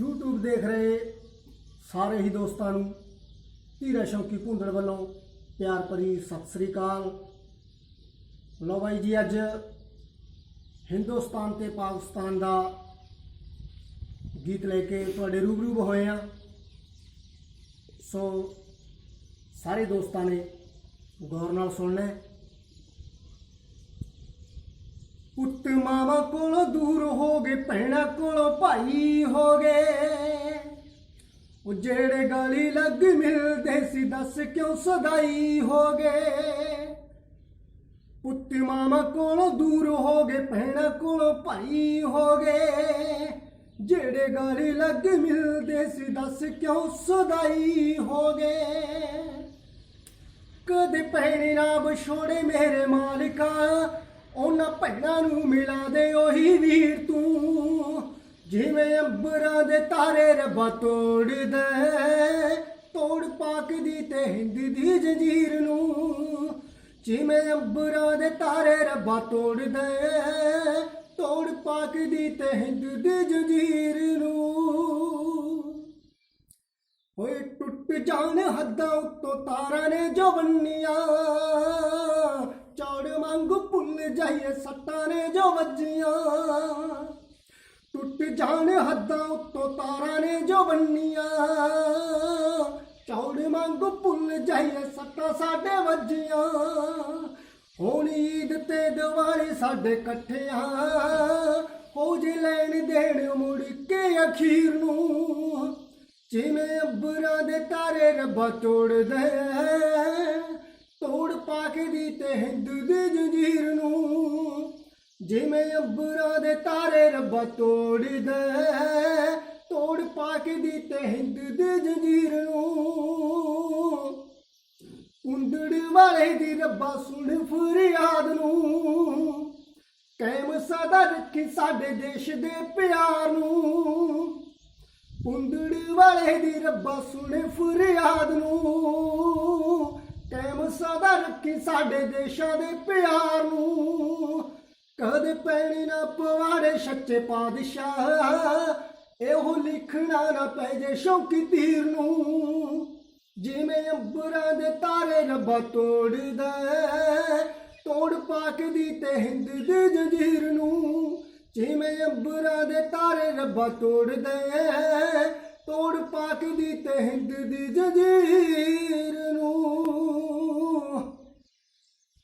YouTube ਦੇਖ ਰਹੇ ਸਾਰੇ ਹੀ ਦੋਸਤਾਂ ਨੂੰ। ਧੀਰਾ ਸ਼ੌਕੀ ਭੁੰਦੜ ਵੱਲੋਂ ਪਿਆਰ ਭਰੀ ਸਤਿ ਸ੍ਰੀ ਅਕਾਲ। ਲੋ ਬਾਈ ਜੀ, ਅੱਜ ਹਿੰਦੁਸਤਾਨ ਤੇ ਪਾਕਿਸਤਾਨ ਦਾ ਗੀਤ ਲੈ ਕੇ ਤੁਹਾਡੇ ਰੂਬਰੂ ਹੋਏ ਆ ਸੋ ਸਾਰੇ ਦੋਸਤਾਂ ਨੇ ਗੌਰ ਨਾਲ ਸੁਣਨਾ ਹੈ। ਪੁੱਤ ਮਾਵਾ ਕੋਲੋਂ ਦੂਰ ਹੋ ਗਏ, ਭੈਣਾ ਕੋਲੋਂ ਭਾਈ ਹੋ ਗਏ। ਉਹ ਜਿਹੜੇ ਗਾਲੀ ਲੱਗ ਮਿਲਦੇ ਸੀ, ਦੱਸ ਕਿਉਂ ਸਦਾਈ ਹੋ ਗਏ? ਪੁੱਤ ਮਾਵਾ ਕੋਲੋਂ ਦੂਰ ਹੋ ਗਏ, ਭੈਣਾ ਕੋਲੋਂ ਭਾਈ ਹੋ ਗਏ। ਜਿਹੜੇ ਗਾਲੀ ਲੱਗ ਮਿਲਦੇ ਸੀ, ਦੱਸ ਕਿਉਂ ਸਦਾਈ ਹੋ ਗਏ? ਕਦੇ ਪਹਿਣੇ ਨਾ ਵਿਛੋੜੇ ਮੇਰੇ ਮਾਲਕਾ ਉਹਨਾਂ ਭੈਣਾਂ ਨੂੰ ਮਿਲਾ ਦੇ ਉਹੀ ਵੀਰ ਤੂੰ। ਜਿਵੇਂ ਅੰਬਰਾਂ ਦੇ ਤਾਰੇ ਰੱਬਾ ਤੋੜਦਾ ਤੋੜ ਪਾਕ ਦੀ ਤੇ ਹਿੰਦ ਦੀ ਜੰਜੀਰ ਨੂੰ। ਜਿਵੇਂ ਅੰਬਰਾਂ ਦੇ ਤਾਰੇ ਰੱਬਾ ਤੋੜਦਾ ਤੋੜ ਪਾਕ ਦੀ ਤੇ ਹਿੰਦ ਦੀ ਜੰਜੀਰ ਨੂੰ। ਓਏ ਟੁੱਟ ਜਾਣ ਹੱਦਾਂ ਉੱਤੋਂ ਤਾਰਾਂ ਨੇ ਜੋ ਬੰਨੀਆਂ ਚੌੜ ਮੰਗ ਭੁੱਲ ਜਾਈਏ ਸੱਟਾਂ ਨੇ ਜੋ ਵੱਜੀਆਂ। ਟੁੱਟ ਜਾਣ ਹੱਦਾਂ ਉੱਤੋਂ ਤਾਰਾਂ ਨੇ ਜੋ ਬੰਨੀਆਂ। ਚੌੜ ਮੰਗ ਭੁੱਲ ਜਾਈਏ ਸੱਟਾਂ ਸਾਡੇ ਵੱਜੀਆਂ। ਹੋਣੀ ਈਦ ਤੇ ਦੀਵਾਲੀ ਸਾਡੇ ਇਕੱਠਿਆਂ। ਹੋ ਜੇ ਲੈਣ ਦੇਣ ਮੁੜ ਕੇ ਅਖੀਰ ਨੂੰ। ਜਿਵੇਂ ਅੰਬਰਾਂ ਦੇ ਤਾਰੇ ਰੱਬਾ ਤੋੜਦੇ ਤੋੜ ਪਾ ਕੇ ਦੀ ਤੇ ਹਿੰਦ ਦੀ ਜੰਜੀਰ ਨੂੰ। ਜਿਵੇਂ ਅੰਬਰਾਂ ਦੇ ਤਾਰੇ ਰੱਬਾ ਤੋੜਦੇ ਤੋੜ ਪਾ ਕੇ ਦੀ ਤੇ ਹਿੰਦ ਦੀ ਜੰਜੀਰ ਨੂੰ। ਕੁੰਦੜ ਵਾਲੇ ਦੀ ਰੱਬਾ ਸੁਣ ਫਰਿਆਦ ਨੂੰ। ਕਾਇਮ ਸਦਾ ਰੱਖੀ ਸਾਡੇ ਦੇਸ਼ ਦੇ ਪਿਆਰ ਨੂੰ। ਕੁੰਦੜ ਵਾਲੇ ਦੀ ਰੱਬਾ ਸੁਣੇ ਫਰਿਆਦ ਨੂੰ। ਸਦਾ ਸਾਡੇ ਦੇਸ਼ਾਂ ਦੇ ਪਿਆਰ ਨੂੰ ਕਦੇ ਪੈਣੀ ਨਾ ਪਵਾੜੇ ਸੱਚੇ ਪਾਦਸ਼ਾਹ ਇਹੋ ਲਿਖਣਾ ਨਾ ਪੈ ਜੇ ਸ਼ੌਕੀ ਤੀਰ ਨੂੰ। ਜਿਵੇਂ ਅੰਬਰਾਂ ਦੇ ਤਾਰੇ ਰੱਬਾ ਤੋੜਦਾ ਤੋੜ ਪਾਕ ਦੀ ਤੇ ਹਿੰਦ ਦੀ ਜਜੀਰ ਨੂੰ। ਜਿਵੇਂ ਅੰਬਰਾਂ ਦੇ ਤਾਰੇ ਰੱਬਾ ਤੋੜਦੇ ਤੋੜ ਪਾਕ ਦੀ ਤੇ ਹਿੰਦ ਦੀ ਜਜ਼ੀਰ।